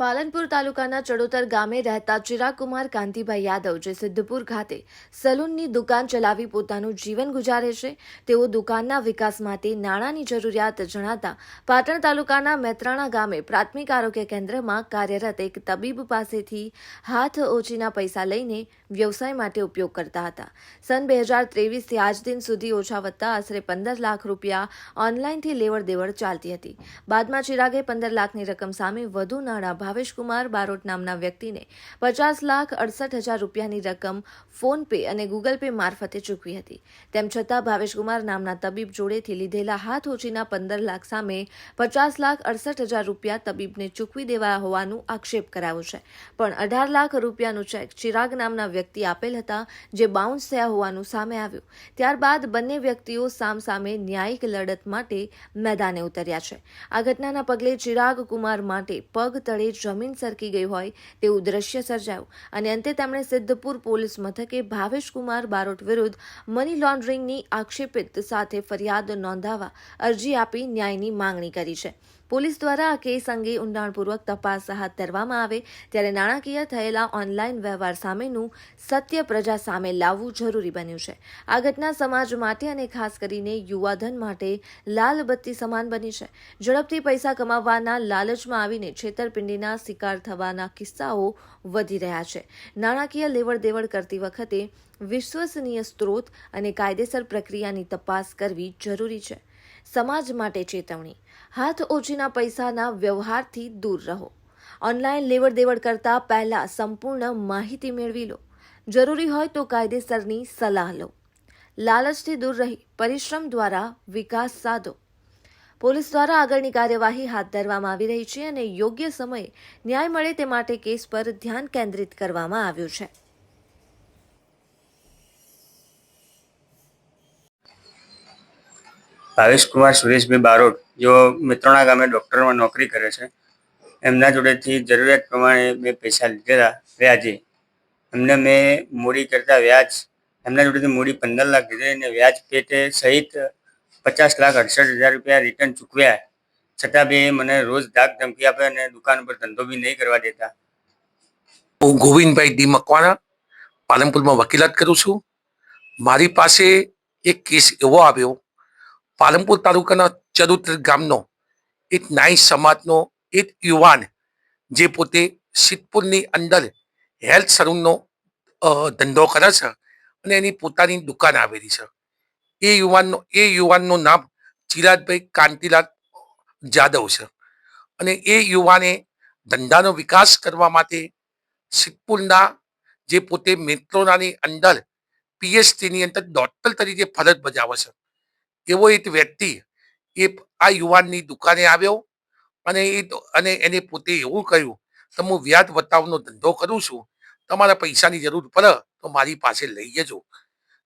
પાલનપુર તાલુકાના ચડોતર ગામે રહેતા ચિરાગકુમાર કાંતિભાઈ યાદવ, જે સિદ્ધપુર ખાતે સલૂનની દુકાન ચલાવી પોતાનું જીવન ગુજારે છે, તેઓ દુકાનના વિકાસ માટે નાણાંની જરૂરિયાત જણાતા પાટણ તાલુકાના મેત્રાણા ગામે પ્રાથમિક આરોગ્ય કેન્દ્રમાં કાર્યરત એક તબીબ પાસેથી હાથ ઓછીના પૈસા લઈને વ્યવસાય માટે ઉપયોગ કરતા હતા. સન બે હજાર ત્રેવીસથી આજ દિન સુધી ઓછા વધતા આશરે પંદર લાખ રૂપિયા ઓનલાઈનથી લેવડ દેવડ ચાલતી હતી. બાદમાં ચિરાગે પંદર લાખની રકમ સામે વધુ નાણાં ભાવેશકુમાર બારોટ નામના વ્યક્તિને પચાસ લાખ અડસઠ હજાર રૂપિયાની રકમ ફોન પે અને ગૂગલ પે મારફતે ચૂકવી હતી. તેમ છતાં ભાવેશકુમાર નામના તબીબ જોડેથી લીધેલા હાથ ઓછીના પંદર લાખ સામે પચાસ લાખ અડસઠ હજાર રૂપિયા તબીબને ચૂકવી દેવાયા હોવાનું આક્ષેપ કરાયો છે. પણ અઢાર લાખ રૂપિયાનું ચેક ચિરાગ નામના વ્યક્તિ આપેલ હતા, જે બાઉન્સ થયા હોવાનું સામે આવ્યું. ત્યારબાદ બંને વ્યક્તિઓ સામસામે ન્યાયિક લડત માટે મેદાને ઉતર્યા છે. આ ઘટનાના પગલે ચિરાગ કુમાર માટે પગ તળે જમીન સરકી ગઈ હોય તેવું દ્રશ્ય સર્જાયું. અને અંતે તેમણે સિદ્ધપુર પોલીસ મથકે ભાવેશ કુમાર બારોટ વિરુદ્ધ મની લોન્ડરિંગની આક્ષેપિત સાથે ફરિયાદ નોંધાવવા અરજી આપી ન્યાયની માંગણી કરી છે. પોલીસ દ્વારા આ કેસ અંગે ઊંડાણપૂર્વક તપાસ હાથ ધરવામાં આવે ત્યારે નાણાકીય થયેલા ઓનલાઈન વ્યવહાર સામેનું સત્ય પ્રજા સામે લાવવું જરૂરી બન્યું છે. આ ઘટના સમાજ માટે અને ખાસ કરીને યુવાધન માટે લાલ બત્તી સમાન બની છે. ઝડપથી પૈસા કમાવવાના લાલચમાં આવીને છેતરપિંડીના શિકાર થવાના કિસ્સાઓ વધી રહ્યા છે. નાણાકીય લેવડ દેવડ કરતી વખતે વિશ્વસનીય સ્ત્રોત અને કાયદેસર પ્રક્રિયાની તપાસ કરવી જરૂરી છે. સમાજ માટે ચેતવણી. હાથ ઓછીના પૈસાના વ્યવહારથી દૂર રહો. ઓનલાઈન લેવડ દેવડ કરતા પહેલા સંપૂર્ણ માહિતી મેળવી લો. જરૂરી હોય તો કાયદેસરની સલાહ લો. લાલચથી દૂર રહી, પરિશ્રમ દ્વારા વિકાસ સાધો. પોલીસ દ્વારા આગળની કાર્યવાહી હાથ ધરવામાં આવી રહી છે અને યોગ્ય સમયે ન્યાય મળે તે માટે કેસ પર ધ્યાન કેન્દ્રિત કરવામાં આવ્યું છે. ભાવેશ કુમાર સુરેશભાઈ બારોટ, જેઓ મિત્રોના ગામે ડૉક્ટરમાં નોકરી કરે છે, એમના જોડેથી જરૂરિયાત પ્રમાણે મેં પૈસા લીધેલા વ્યાજે એમને મેં મૂડી કરતા વ્યાજ, એમના જોડેથી મૂડી પંદર લાખ લીધેલી અને વ્યાજ પેટે સહિત પચાસ લાખ અડસઠ હજાર રૂપિયા રિટર્ન ચૂકવ્યા. છતાં બી મને રોજ ધાક ધમકી આપે અને દુકાન પર ધંધો બી નહીં કરવા દેતા. હું ગોવિંદભાઈ ડી મકવાણા, પાલનપુરમાં વકીલાત કરું છું. મારી પાસે એક કેસ એવો આવ્યો પાલનપુર તાલુકાના ચરુત્ર ગામનો એક નાઈ સમાજનો એક યુવાન જે પોતે સિદ્ધપુરની અંદર હેલ્થ સલૂનનો ધંધો કરે છે અને એની પોતાની દુકાન આવેલી છે. એ યુવાનનો, એ યુવાનનું નામ ચિરાજભાઈ કાંતિલાલ જાદવ છે. અને એ યુવાને ધંધાનો વિકાસ કરવા માટે સિદ્ધપુરના જે પોતે મેટ્રોનાની અંદર પીએચડીની અંદર ડોક્ટર તરીકે ફરજ બજાવે છે. એવો એક વ્યક્તિ એ આ યુવાનની દુકાને આવ્યો અને એ અને એને પોતે એવું કહ્યું કે હું વ્યાજ વતાવનો ધંધો કરું છું, તમારા પૈસાની જરૂર પડે તો મારી પાસે લઈ જજો.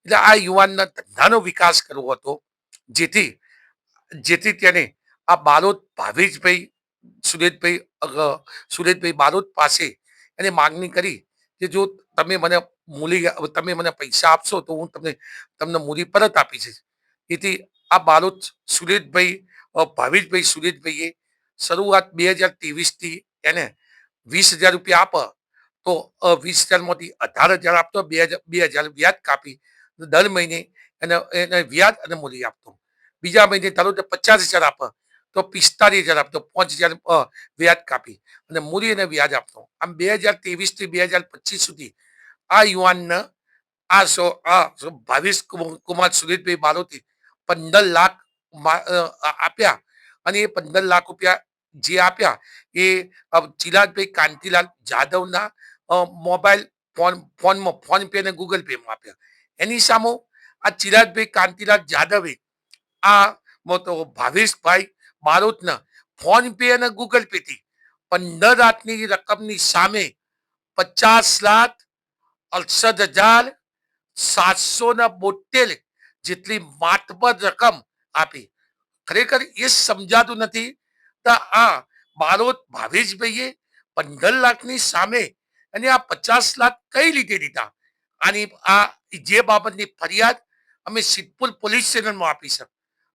એટલે આ યુવાનના ધંધાનો વિકાસ કરવો હતો, જેથી જેથી તેને આ બારોદ ભાવેશભાઈ, સુરેશભાઈ સુરેશભાઈ બારોદ પાસે એને માગણી કરી કે જો તમે મને મૂલી, તમે મને પૈસા આપશો તો હું તમને તમને મૂલી પરત આપીશ. તેથી આ બારોટ સુરેશભાઈ ભાવેશભાઈ સુરેશભાઈએ શરૂઆત બે હજાર ત્રેવીસથી એને વીસ હજાર રૂપિયા આપે. તો વીસ હજારમાંથી અઢાર હજાર આપતો, બે હજાર બે હજાર વ્યાજ કાપી દર મહિને એને એને વ્યાજ અને મૂડી આપતો. બીજા મહિને ધારો કે પચાસ હજાર આપે, તો પિસ્તાલીસ હજાર આપતો, પાંચ હજાર વ્યાજ કાપી અને મૂડી અને વ્યાજ આપતો. આમ બે હજાર ત્રેવીસથી બે હજાર પચીસ સુધી આ યુવાનને આ સો, આ ભાવેશ કુમાર સુરેશભાઈ બારોતી પંદર લાખ આપ્યા. અને એ પંદર લાખ રૂપિયા જે આપ્યા એ ચિરાજભાઈ કાંતિલાલ જાદવના મોબાઈલ ફોન, ફોનમાં ફોન પે અને ગૂગલ પેમાં આપ્યા. એની સામે આ ચિરાગભાઈ કાંતિલાલ જાદવે આ ભાવેશભાઈ બારોટના ફોન પે અને ગૂગલ પે થી પંદર લાખની રકમની સામે પચાસ લાખ અડસઠ હજાર સાતસો ને બોતેર જેટલી માતબર રકમ આપી. ખરેખર એ સમજાતું નથી. તો આ બારોટ ભાવેશભાઈએ પંદર લાખની સામે અને આ પચાસ લાખ કઈ રીતે દીધા? આની આ જે બાબતની ફરિયાદ અમે સિદ્ધપુર પોલીસ સ્ટેશનમાં આપી છે.